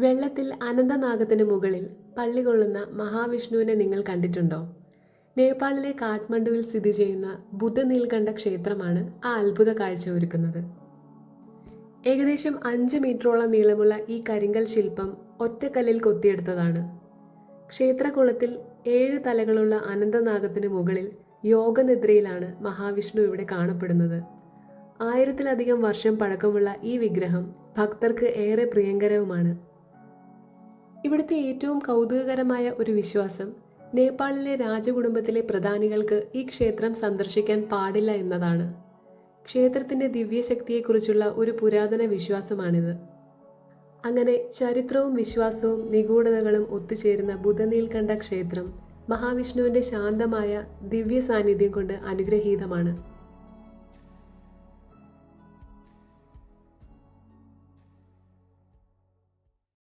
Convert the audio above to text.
വെള്ളത്തിൽ അനന്തനാഗത്തിന് മുകളിൽ പള്ളി കൊള്ളുന്ന മഹാവിഷ്ണുവിനെ നിങ്ങൾ കണ്ടിട്ടുണ്ടോ? നേപ്പാളിലെ കാഠ്മണ്ഡുവിൽ സ്ഥിതി ചെയ്യുന്ന ബുദ്ധനീൽകണ്ഠ ക്ഷേത്രമാണ് ആ അത്ഭുത കാഴ്ച ഒരുക്കുന്നത് ഏകദേശം അഞ്ച് മീറ്ററോളം നീളമുള്ള ഈ കരിങ്കൽ ശില്പം ഒറ്റക്കല്ലിൽ കൊത്തിയെടുത്തതാണ്. ക്ഷേത്രകുളത്തിൽ ഏഴ് തലകളുള്ള അനന്തനാഗത്തിന് മുകളിൽ യോഗനിദ്രയിലാണ് മഹാവിഷ്ണു ഇവിടെ കാണപ്പെടുന്നത്. ആയിരത്തിലധികം വർഷം പഴക്കമുള്ള ഈ വിഗ്രഹം ഭക്തർക്ക് ഏറെ പ്രിയങ്കരവുമാണ്. ഇവിടുത്തെ ഏറ്റവും കൗതുകകരമായ ഒരു വിശ്വാസം നേപ്പാളിലെ രാജകുടുംബത്തിലെ പ്രധാനികൾക്ക് ഈ ക്ഷേത്രം സന്ദർശിക്കാൻ പാടില്ല എന്നതാണ്. ക്ഷേത്രത്തിന്റെ ദിവ്യശക്തിയെക്കുറിച്ചുള്ള ഒരു പുരാതന വിശ്വാസമാണിത്. അങ്ങനെ ചരിത്രവും വിശ്വാസവും നിഗൂഢതകളും ഒത്തുചേരുന്ന ബുധനീൽക്കണ്ഠ ക്ഷേത്രം മഹാവിഷ്ണുവിന്റെ ശാന്തമായ ദിവ്യ സാന്നിധ്യം കൊണ്ട് അനുഗ്രഹീതമാണ്.